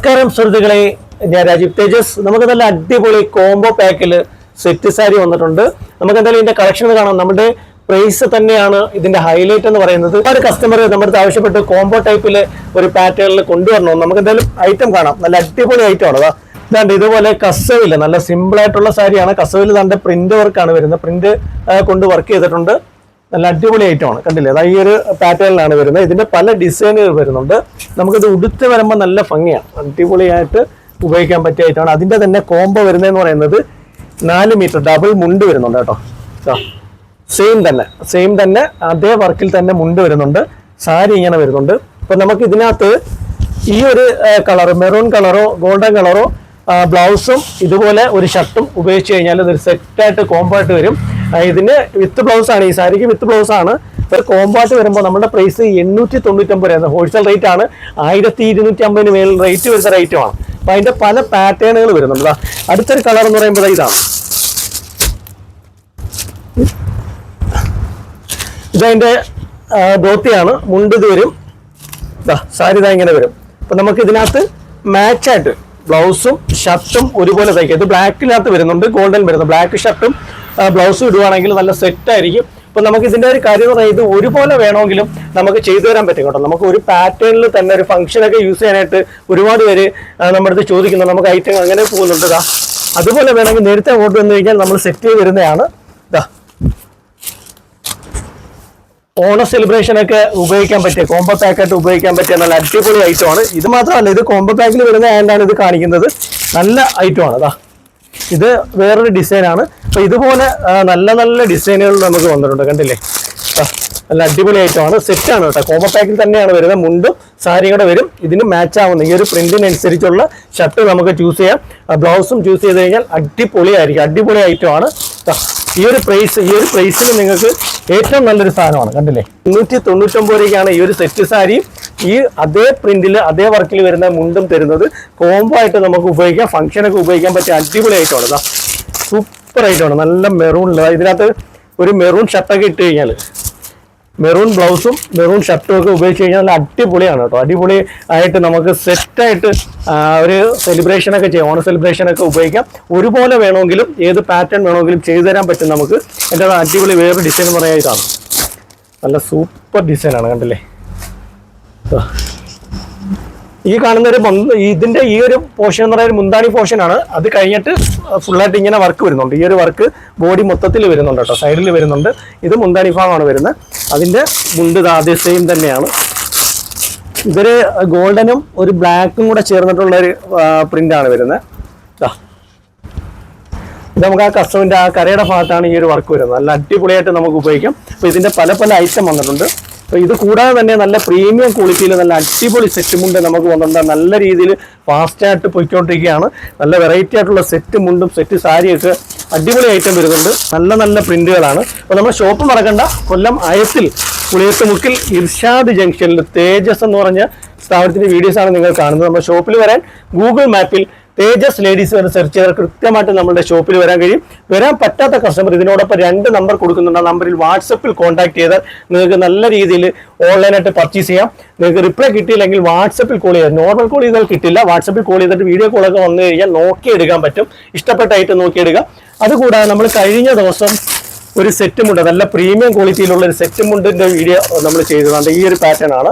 നമസ്കാരം സുഹൃത്തുക്കളെ. ഞാൻ രാജീവ് തേജസ്. നമുക്ക് നല്ല അടിപൊളി കോംബോ പാക്കിൽ സെറ്റ് സാരി വന്നിട്ടുണ്ട്. നമുക്ക് എന്തായാലും ഇതിന്റെ കളക്ഷൻ കാണാം. നമ്മുടെ പ്രൈസ് തന്നെയാണ് ഇതിന്റെ ഹൈലൈറ്റ് എന്ന് പറയുന്നത്. ഒരു കസ്റ്റമർ നമ്മുടെ അടുത്ത് ആവശ്യപ്പെട്ട് കോംബോ ടൈപ്പിൽ ഒരു പാറ്റേണിൽ കൊണ്ടുവരണം. നമുക്ക് എന്തായാലും ഐറ്റം കാണാം. നല്ല അടിപൊളി ഐറ്റം ആണ്. ഇതാണ്ട് ഇതുപോലെ കസവിൽ നല്ല സിമ്പിൾ ആയിട്ടുള്ള സാരിയാണ്. കസവിൽ തന്റെ പ്രിന്റ് വർക്കാണ് വരുന്നത്. പ്രിന്റ് കൊണ്ട് വർക്ക് ചെയ്തിട്ടുണ്ട്. നല്ല അടിപൊളി ഐറ്റമാണ് കണ്ടില്ലേ? അതായത് ഈ ഒരു പാറ്റേണിലാണ് വരുന്നത്. ഇതിന്റെ പല ഡിസൈനുകൾ വരുന്നുണ്ട്. നമുക്കിത് ഉടുത്ത് വരുമ്പോൾ നല്ല ഭംഗിയാണ്. അടിപൊളിയായിട്ട് ഉപയോഗിക്കാൻ പറ്റിയ ഐറ്റമാണ് അതിന്റെ തന്നെ കോംബോ വരുന്നതെന്ന് പറയുന്നത് നാല് മീറ്റർ ഡബിൾ മുണ്ട് വരുന്നുണ്ട് കേട്ടോ. സെയിം തന്നെ. സെയിം തന്നെ അതേ വർക്കിൽ തന്നെ മുണ്ട് വരുന്നുണ്ട്. സാരി ഇങ്ങനെ വരുന്നുണ്ട്. അപ്പോൾ നമുക്ക് ഇതിനകത്ത് ഈ ഒരു കളർ മെറൂൺ കളറോ ഗോൾഡൻ കളറോ ബ്ലൗസും ഇതുപോലെ ഒരു ഷർട്ടും ഉപയോഗിച്ച് കഴിഞ്ഞാൽ ഇതൊരു സെറ്റായിട്ട് കോംബോ ആയിട്ട് വരും. ഇതിന് വിത്ത് ബ്ലൗസ് ആണ്. ഈ സാരിക്ക് വിത്ത് ബ്ലൗസ് ആണ്. ഒരു കോമ്പാട്ട് വരുമ്പോൾ നമ്മുടെ പ്രൈസ് എണ്ണൂറ്റി തൊണ്ണൂറ്റൊമ്പത് രൂപ. ഹോൾസെയിൽ റേറ്റ് ആണ്. ആയിരത്തി ഇരുന്നൂറ്റി അമ്പതിന് മേളിൽ റേറ്റ് വരുന്ന റേറ്റുമാണ് അപ്പൊ അതിന്റെ പല പാറ്റേണുകൾ വരുന്നുണ്ട്. അടുത്തൊരു കളർ എന്ന് പറയുമ്പോൾ ഇതാണ്. ഇതതിന്റെ ആ, ധോത്തിയാണ്. മുണ്ട് ഇത് വരും. സാരി ഇതാ ഇങ്ങനെ വരും. അപ്പൊ നമുക്ക് ഇതിനകത്ത് മാച്ചായിട്ട് ബ്ലൗസും ഷർട്ടും ഒരുപോലെ തയ്ക്കുക ഇത് ബ്ലാക്കിനകത്ത് വരുന്നുണ്ട് ഗോൾഡൻ വരുന്നുണ്ട് ബ്ലാക്ക് ഷർട്ടും ബ്ലൗസും ഇടുവാണെങ്കിൽ നല്ല സെറ്റ് ആയിരിക്കും. അപ്പൊ നമുക്ക് ഇതിന്റെ ഒരു കാര്യം എന്ന് പറയുന്നത് ഒരുപോലെ വേണമെങ്കിലും നമുക്ക് ചെയ്തു തരാൻ പറ്റും കേട്ടോ. നമുക്ക് ഒരു പാറ്റേണിൽ തന്നെ ഒരു ഫംഗ്ഷനൊക്കെ യൂസ് ചെയ്യാനായിട്ട് ഒരുപാട് പേര് നമ്മുടെ അടുത്ത് ചോദിക്കുന്നു. നമുക്ക് ഐറ്റം അങ്ങനെ പോകുന്നുണ്ട്. അതുപോലെ വേണമെങ്കിൽ നേരത്തെ ഓർഡർ വന്നു കഴിഞ്ഞാൽ നമ്മൾ സെറ്റ് ചെയ്ത് വരുന്നതാണ് ഇതാ ഓണ സെലിബ്രേഷൻ ഒക്കെ ഉപയോഗിക്കാൻ പറ്റിയ കോംബോ പാക്കായിട്ട് ഉപയോഗിക്കാൻ പറ്റിയ നല്ല അടിപൊളി ഐറ്റമാണ് ഇത് മാത്രമല്ല ഇത് കോംബോ പാക്കിൽ വരുന്ന ആൻഡാണ് ഇത് കാണിക്കുന്നത്. നല്ല ഐറ്റമാണ് അതാ ഇത് വേറൊരു ഡിസൈനാണ് അപ്പൊ ഇതുപോലെ നല്ല നല്ല ഡിസൈനുകൾ നമുക്ക് വന്നിട്ടുണ്ട് കണ്ടില്ലേ? നല്ല അടിപൊളി ഐറ്റമാണ് സെറ്റാണ് കേട്ടോ. കോംബോ പാക്കിൽ തന്നെയാണ് വരുന്നത്. മുണ്ടും സാരിയും കൂടെ വരും. ഇതിന് മാച്ച് ആവുന്ന ഈ ഒരു പ്രിന്റിനനുസരിച്ചുള്ള ഷർട്ട് നമുക്ക് ചൂസ് ചെയ്യാം. ബ്ലൗസും ചൂസ് ചെയ്ത് കഴിഞ്ഞാൽ അടിപൊളിയായിരിക്കും. അടിപൊളി ഐറ്റമാണ് ഈ ഒരു പ്രൈസ് ഈ ഒരു പ്രൈസിൽ നിങ്ങൾക്ക് ഏറ്റവും നല്ലൊരു സാധനമാണ് കണ്ടില്ലേ? മുന്നൂറ്റി തൊണ്ണൂറ്റൊമ്പത് രൂപയ്ക്കാണ് ഈ ഒരു സെറ്റ് സാരി ഈ അതേ പ്രിന്റിൽ അതേ വർക്കിൽ വരുന്ന മുണ്ടും തരുന്നത് കോംബോ ആയിട്ട് നമുക്ക് ഉപയോഗിക്കാം. ഫംഗ്ഷനൊക്കെ ഉപയോഗിക്കാൻ പറ്റിയ അടിപൊളി സൂപ്പർ ഐറ്റമാണ് നല്ല മെറൂൺ ഇതിനകത്ത് ഒരു മെറൂൺ ഷർട്ടൊക്കെ ഇട്ട് കഴിഞ്ഞാൽ മെറൂൺ ബ്ലൗസും മെറൂൺ ഷർട്ടും ഒക്കെ ഉപയോഗിച്ച് കഴിഞ്ഞാൽ നല്ല അടിപൊളിയാണ് കേട്ടോ. അടിപൊളി ആയിട്ട് നമുക്ക് സെറ്റായിട്ട് ഒരു സെലിബ്രേഷൻ ഒക്കെ ചെയ്യാം. ഓണ സെലിബ്രേഷൻ ഒക്കെ ഉപയോഗിക്കാം. ഒരുപോലെ വേണമെങ്കിലും ഏത് പാറ്റേൺ വേണമെങ്കിലും ചെയ്തു തരാൻ പറ്റും നമുക്ക് എന്റെ അടിപൊളി വേറൊരു ഡിസൈൻ പറയാൻ ഇതാണ് നല്ല സൂപ്പർ ഡിസൈനാണ് കണ്ടില്ലേ. ഈ കാണുന്ന ഒരു ഇതിന്റെ ഈ ഒരു പോർഷൻ എന്ന് പറയുന്നത് മുന്താണി പോർഷൻ ആണ്. അത് കഴിഞ്ഞിട്ട് ഫുള്ളായിട്ട് ഇങ്ങനെ വർക്ക് വരുന്നുണ്ട്. ഈ ഒരു വർക്ക് ബോഡി മൊത്തത്തിൽ വരുന്നുണ്ട് കേട്ടോ. സൈഡിൽ വരുന്നുണ്ട്. ഇത് മുന്താണി ഭാഗമാണ് വരുന്നത്. അതിന്റെ മുണ്ട് അതേ സെയിം തന്നെയാണ്. ഇതൊരു ഗോൾഡനും ഒരു ബ്ലാക്കും കൂടെ ചേർന്നിട്ടുള്ള ഒരു പ്രിന്റ് ആണ് വരുന്നത്. ഇത് നമുക്ക് ആ കസ്റ്റമിന്റെ ആ കരയുടെ ഭാഗത്താണ് ഈ ഒരു വർക്ക് വരുന്നത്. നല്ല അടിപൊളിയായിട്ട് നമുക്ക് ഉപയോഗിക്കാം. അപ്പൊ ഇതിന്റെ പല പല ഐറ്റം വന്നിട്ടുണ്ട്. അപ്പൊ ഇത് കൂടാതെ തന്നെ നല്ല പ്രീമിയം ക്വാളിറ്റിയിൽ നല്ല അടിപൊളി സെറ്റ് മുണ്ട് നമുക്ക് വന്നിട്ടുണ്ട്. നല്ല രീതിയിൽ ഫാസ്റ്റായിട്ട് പോയിക്കൊണ്ടിരിക്കുകയാണ്. നല്ല വെറൈറ്റി ആയിട്ടുള്ള സെറ്റ് മുണ്ടും സെറ്റ് സാരിയൊക്കെ അടിപൊളി ഐറ്റം വരുന്നുണ്ട്. നല്ല നല്ല പ്രിന്റുകളാണ് അപ്പോൾ നമ്മുടെ ഷോപ്പ് മറക്കണ്ട. കൊല്ലം അയത്തിൽ പുളിയത്തുമുക്കിൽ ഇർഷാദ് ജംഗ്ഷനിൽ തേജസ് എന്ന് പറഞ്ഞ സ്ഥാപനത്തിന്റെ വീഡിയോസ് ആണ് നിങ്ങൾ കാണുന്നത്. നമ്മുടെ ഷോപ്പിൽ വരാൻ ഗൂഗിൾ മാപ്പിൽ തേജസ് ലേഡീസ് എന്ന് സെർച്ച് ചെയ്താൽ കൃത്യമായിട്ട് നമ്മുടെ ഷോപ്പിൽ വരാൻ കഴിയും. വരാൻ പറ്റാത്ത കസ്റ്റമർ ഇതിനോടൊപ്പം രണ്ട് നമ്പർ കൊടുക്കുന്നുണ്ട്. ആ നമ്പറിൽ വാട്സപ്പിൽ കോൺടാക്ട് ചെയ്താൽ നിങ്ങൾക്ക് നല്ല രീതിയിൽ ഓൺലൈനായിട്ട് പർച്ചേസ് ചെയ്യാം. നിങ്ങൾക്ക് റിപ്ലൈ കിട്ടിയില്ലെങ്കിൽ വാട്സപ്പിൽ കോൾ ചെയ്യാം. നോർമൽ കോൾ ചെയ്താൽ കിട്ടില്ല. വാട്സപ്പിൽ കോൾ ചെയ്തിട്ട് വീഡിയോ കോളൊക്കെ വന്നു കഴിഞ്ഞാൽ നോക്കിയെടുക്കാൻ പറ്റും. ഇഷ്ടപ്പെട്ട ഐറ്റം നോക്കിയെടുക്കുക അതുകൂടാതെ നമ്മൾ കഴിഞ്ഞ ദിവസം ഒരു സെറ്റ് മുണ്ട് നല്ല പ്രീമിയം ക്വാളിറ്റിയിലുള്ള ഒരു സെറ്റ് മുണ്ടിന്റെ വീഡിയോ നമ്മൾ ചെയ്തതാണ്. ഈ ഒരു പാറ്റേൺ ആണ്.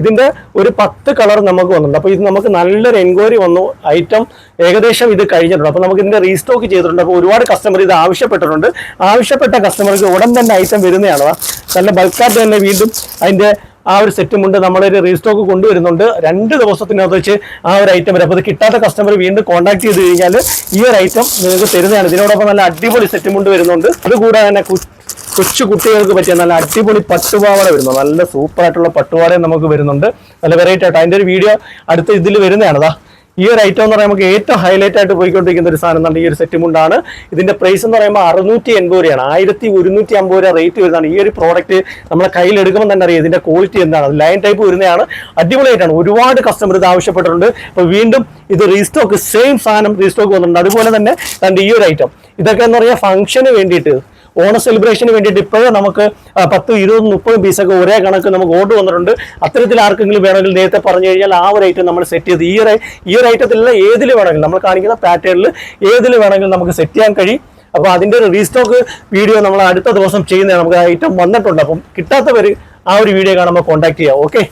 ഇതിന്റെ ഒരു പത്ത് കളർ നമുക്ക് വന്നിട്ടുണ്ട്. അപ്പോൾ ഇത് നമുക്ക് നല്ലൊരു എൻക്വയറി വന്നു. ഐറ്റം ഏകദേശം ഇത് കഴിഞ്ഞിട്ടുണ്ട്. അപ്പോൾ നമുക്ക് ഇതിന്റെ റീസ്റ്റോക്ക് ചെയ്തിട്ടുണ്ട്. അപ്പോൾ ഒരുപാട് കസ്റ്റമർ ഇത് ആവശ്യപ്പെട്ടിട്ടുണ്ട്. ആവശ്യപ്പെട്ട കസ്റ്റമർക്ക് ഉടൻ തന്നെ ഐറ്റം വരുന്നതാണ് നല്ല ബൾക്കായിട്ട് തന്നെ വീണ്ടും അതിന്റെ ആ ഒരു സെറ്റും ഉണ്ട് നമ്മളൊരു റീസ്റ്റോക്ക് കൊണ്ടുവരുന്നുണ്ട്. രണ്ട് ദിവസത്തിനകത്ത് വെച്ച് ആ ഒരു ഐറ്റം വരും. അപ്പോൾ ഇത് കിട്ടാത്ത കസ്റ്റമർ വീണ്ടും കോൺടാക്ട് ചെയ്ത് കഴിഞ്ഞാൽ ഈ ഒരു ഐറ്റം നിങ്ങൾക്ക് തരുന്നതാണ്. ഇതിനോടൊപ്പം നല്ല അടിപൊളി സെറ്റും കൊണ്ട് വരുന്നുണ്ട്. അതുകൂടാതെ തന്നെ കൊച്ചു കുട്ടികൾക്ക് പറ്റിയ നല്ല അടിപൊളി പട്ടുപാവാട വരുന്നു. നല്ല സൂപ്പർ ആയിട്ടുള്ള പട്ടുപാടയും നമുക്ക് വരുന്നുണ്ട്. നല്ല വെറൈറ്റി ആയിട്ട് അതിന്റെ ഒരു വീഡിയോ അടുത്ത ഇതിൽ വരുന്നതാണ് ദാ. ഈ ഒരു ഐറ്റം എന്ന് പറയുമ്പോൾ നമുക്ക് ഏറ്റവും ഹൈലൈറ്റ് ആയിട്ട് പോയിക്കൊണ്ടിരിക്കുന്ന ഒരു സാധനം ഈ ഒരു സെറ്റ് മുണ്ടാണ് ഇതിന്റെ പ്രൈസ് എന്ന് പറയുമ്പോൾ അറുന്നൂറ്റി എൺപത് രൂപയാണ്. ആയിരത്തി ഒരുന്നൂറ്റി അമ്പത് രൂപ റേറ്റ് വരുന്നതാണ്. ഈ ഒരു പ്രോഡക്റ്റ് നമ്മളെ കയ്യിൽ എടുക്കുമ്പോൾ തന്നെ അറിയാം ഇതിന്റെ ക്വാളിറ്റി എന്താണ്. ലൈൻ ടൈപ്പ് വരുന്നതാണ്. അടിപൊളിയായിട്ടാണ്. ഒരുപാട് കസ്റ്റമർ ഇത് ആവശ്യപ്പെട്ടിട്ടുണ്ട്. അപ്പോൾ വീണ്ടും ഇത് റീസ്റ്റോക്ക് സെയിം സാധനം റീസ്റ്റോക്ക് വന്നിട്ടുണ്ട്. അതുപോലെ തന്നെ തന്റെ ഈ ഒരു ഐറ്റം ഇതൊക്കെ എന്ന് പറഞ്ഞാൽ ഫംഗ്ഷന് വേണ്ടിയിട്ട് ഓണ സെലിബ്രേഷന് വേണ്ടിയിട്ട് ഇപ്പോഴും നമുക്ക് പത്ത് ഇരുപതും മുപ്പതും പീസൊക്കെ ഒരേ കണക്ക് നമുക്ക് ഓർഡർ വന്നിട്ടുണ്ട്. അത്തരത്തിൽ ആർക്കെങ്കിലും വേണമെങ്കിൽ നേരത്തെ പറഞ്ഞു കഴിഞ്ഞാൽ ആ ഒരു ഐറ്റം നമ്മൾ സെറ്റ് ചെയ്ത്. ഈ ഒരു ഈ ഒരു ഐറ്റത്തിലുള്ള ഏതിൽ വേണമെങ്കിലും നമ്മൾ കാണിക്കുന്ന പാറ്റേണിൽ ഏതിൽ വേണമെങ്കിലും നമുക്ക് സെറ്റ് ചെയ്യാൻ കഴിയും. അപ്പോൾ അതിന്റെ ഒരു റീസ്റ്റോക്ക് വീഡിയോ നമ്മൾ അടുത്ത ദിവസം ചെയ്യുന്നതാണ്. നമുക്ക് ഐറ്റം വന്നിട്ടുണ്ട്. അപ്പം കിട്ടാത്തവർ ആ ഒരു വീഡിയോ കാണുമ്പോൾ കോൺടാക്ട് ചെയ്യാം. ഓക്കെ